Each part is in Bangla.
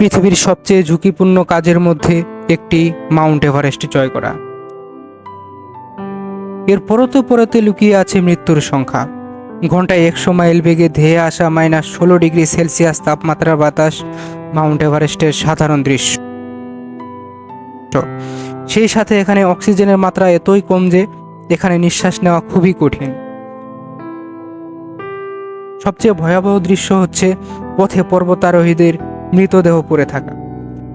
পৃথিবীর সবচেয়ে ঝুঁকিপূর্ণ কাজের মধ্যে একটি মাউন্ট এভারেস্ট জয় করা। এর পরতে পরতে লুকিয়ে আছে মৃত্যুর সংখ্যা। ঘন্টায় একশো মাইল বেগে ধেয়ে আসা মাইনাস ষোলো ডিগ্রি সেলসিয়াস তাপমাত্রার বাতাস মাউন্ট এভারেস্টের সাধারণ দৃশ্য। সেই সাথে এখানে অক্সিজেনের মাত্রা এতই কম যে এখানে নিঃশ্বাস নেওয়া খুবই কঠিন। সবচেয়ে ভয়াবহ দৃশ্য হচ্ছে পথে পর্বতারোহীদের মৃতদেহ পড়ে থাকা।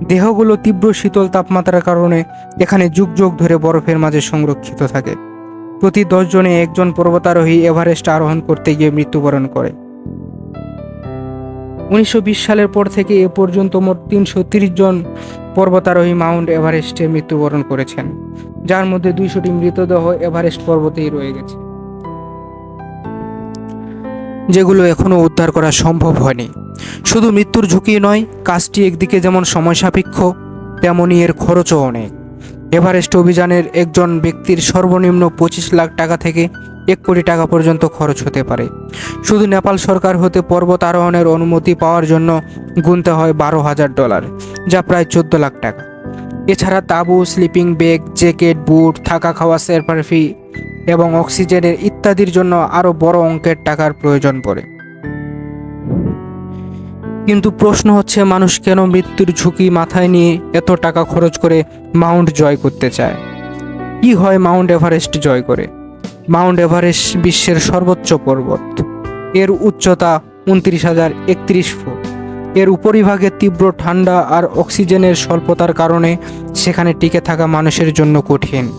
দেহগুলো তীব্র শীতল তাপমাত্রার কারণে এখানে যুগ যুগ ধরে বরফের মাঝে সংরক্ষিত থাকে। প্রতি দশ জনে একজন পর্বতারোহী এভারেস্ট আরোহণ করতে গিয়ে মৃত্যুবরণ করে। উনিশশো বিশ সালের পর থেকে এ পর্যন্ত মোট তিনশো জন পর্বতারোহী মাউন্ট এভারেস্টে মৃত্যুবরণ করেছেন, যার মধ্যে দুইশোটি মৃতদেহ এভারেস্ট পর্বতেই রয়ে গেছে। যেগুলো এখনও উদ্ধার করা সম্ভব হয়নি। শুধু মৃত্যুর ঝুঁকি নয়, কাজটি একদিকে যেমন সময় সাপেক্ষ তেমনই এর খরচও অনেক। এভারেস্ট অভিযানের একজন ব্যক্তির সর্বনিম্ন পঁচিশ লাখ টাকা থেকে এক কোটি টাকা পর্যন্ত খরচ হতে পারে। শুধু নেপাল সরকার হতে পর্বত আরোহণের অনুমতি পাওয়ার জন্য গুনতে হয় বারো হাজার ডলার, যা প্রায় চোদ্দ লাখ টাকা। এছাড়া তাঁবু, স্লিপিং ব্যাগ, জ্যাকেট, বুট, থাকা খাওয়া সেরপার ফি এবং অক্সিজেনের ইত্যাদির জন্য আরও বড় অঙ্কের টাকার প্রয়োজন পড়ে। কিন্তু প্রশ্ন হচ্ছে, মানুষ কেন মৃত্যুর ঝুঁকি মাথায় নিয়ে এত টাকা খরচ করে মাউন্ট জয় করতে চায়? কি হয় মাউন্ট এভারেস্ট জয় করে? মাউন্ট এভারেস্ট বিশ্বের সর্বোচ্চ পর্বত। এর উচ্চতা উনত্রিশ হাজার একত্রিশ ফুট। এর উপরিভাগে তীব্র ঠান্ডা আর অক্সিজেনের স্বল্পতার কারণে সেখানে টিকে থাকা মানুষের জন্য কঠিন।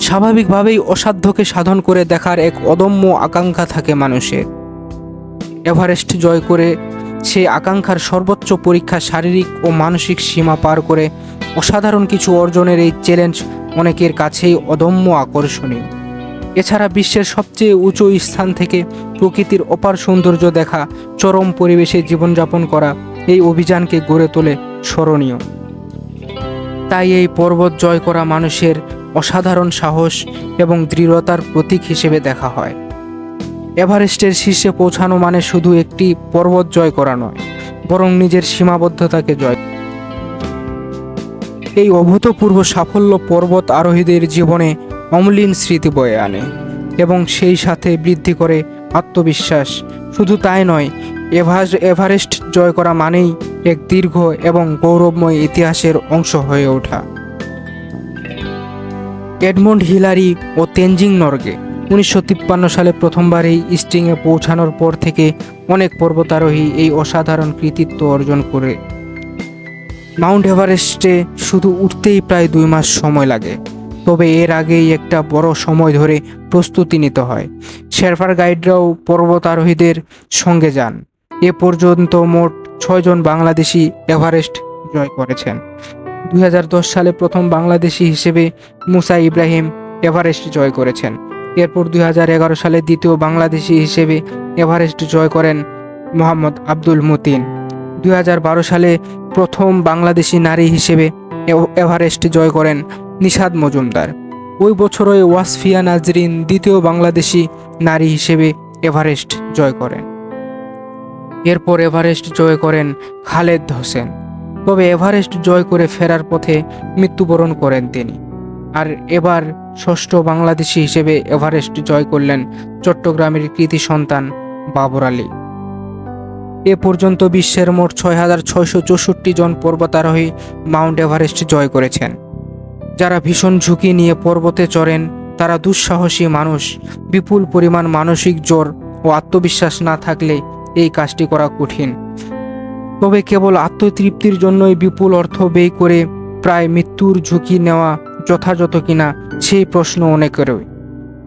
স্বাভাবিকভাবেই অসাধ্যকে সাধন করে দেখার এক অদম্য আকাঙ্ক্ষা থাকে মানুষের। এভারেস্ট জয় করে সে আকাঙ্ক্ষার সর্বোচ্চ পরীক্ষা শারীরিক ও মানসিক সীমা পার করে অসাধারণ কিছু অর্জনের এই চ্যালেঞ্জ অনেকের কাছেই অদম্য আকর্ষণীয়। এছাড়া বিশ্বের সবচেয়ে উঁচু স্থান থেকে প্রকৃতির অপার সৌন্দর্য দেখা, চরম পরিবেশে জীবনযাপন করা এই অভিযানকে গড়ে তোলে স্মরণীয়। তাই এই পর্বত জয় করা মানুষের অসাধারণ সাহস এবং দৃঢ়তার প্রতীক হিসেবে দেখা হয়। এভারেস্টের শীর্ষে পৌঁছানো মানে শুধু একটি পর্বত জয় করা নয়, বরং নিজের সীমাবদ্ধতাকে জয় এই অভূতপূর্ব সাফল্য পর্বত আরোহীদের জীবনে অমলিন স্মৃতি বয়ে আনে এবং সেই সাথে বৃদ্ধি করে আত্মবিশ্বাস। শুধু তাই নয় এভাজ এভারেস্ট জয় করা মানেই এক দীর্ঘ এবং গৌরবময় ইতিহাসের অংশ হয়ে ওঠা। এডমন্ড হিলারি ও তেনজিং নর্গে উনিশশো তিপ্পান্ন সালে প্রথমবার এই স্ট্রিংয়ে পৌঁছানোর পর থেকে অনেক পর্বতারোহী এই অসাধারণ কৃতিত্ব অর্জন করে। মাউন্ট এভারেস্টে শুধু উঠতেই প্রায় দুই মাস সময় লাগে। তবে এর আগেই একটা বড় সময় ধরে প্রস্তুতি নিতে হয়। শেরফার গাইডরাও পর্বতারোহীদের সঙ্গে যান। এ পর্যন্ত মোট ছয়জন বাংলাদেশি এভারেস্ট জয় করেছেন। দুই হাজার দশ সালে প্রথম বাংলাদেশি হিসেবে মুসা ইব্রাহিম এভারেস্ট জয় করেছেন। এরপর দুই হাজার এগারো সালে দ্বিতীয় বাংলাদেশি হিসেবে এভারেস্ট জয় করেন মোহাম্মদ আব্দুল মতিন। দুই হাজার বারো সালে প্রথম বাংলাদেশি নারী হিসেবে এভারেস্ট জয় করেন নিশাদ মজুমদার। ওই বছরই ওয়াসফিয়া নাজরিন দ্বিতীয় বাংলাদেশি নারী হিসেবে এভারেস্ট জয় করেন। এরপর এভারেস্ট জয় করেন খালেদ হোসেন। তবে এভারেস্ট জয় করে ফেরার পথে মৃত্যুবরণ করেন তিনি। আর এবার ষষ্ঠ বাংলাদেশি হিসেবে এভারেস্ট জয় করলেন চট্টগ্রামের কৃতি সন্তান বাবর আলী। এ পর্যন্ত বিশ্বের মোট ছয় হাজার ছয়শো চৌষট্টি জন পর্বতারোহী মাউন্ট এভারেস্ট জয় করেছেন। যারা ভীষণ ঝুঁকি নিয়ে পর্বতে চড়েন, তারা দুঃসাহসী মানুষ, বিপুল পরিমাণ মানসিক জোর ও আত্মবিশ্বাস না থাকলে এই কাজটি করা কঠিন। তবে কেবল আত্মতৃপ্তির জন্যই বিপুল অর্থ ব্যয় করে প্রায় মৃত্যুর ঝুঁকি নেওয়া যথাযথ কিনা সেই প্রশ্ন অনেকেরই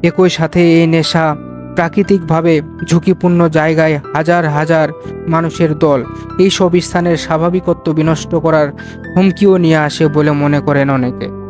একই সাথে এই নেশা প্রাকৃতিকভাবে ঝুঁকিপূর্ণ জায়গায় হাজার হাজার মানুষের দল এই সব স্থানের স্বাভাবিকত্ব বিনষ্ট করার হুমকিও নিয়ে আসে বলে মনে করেন অনেকে।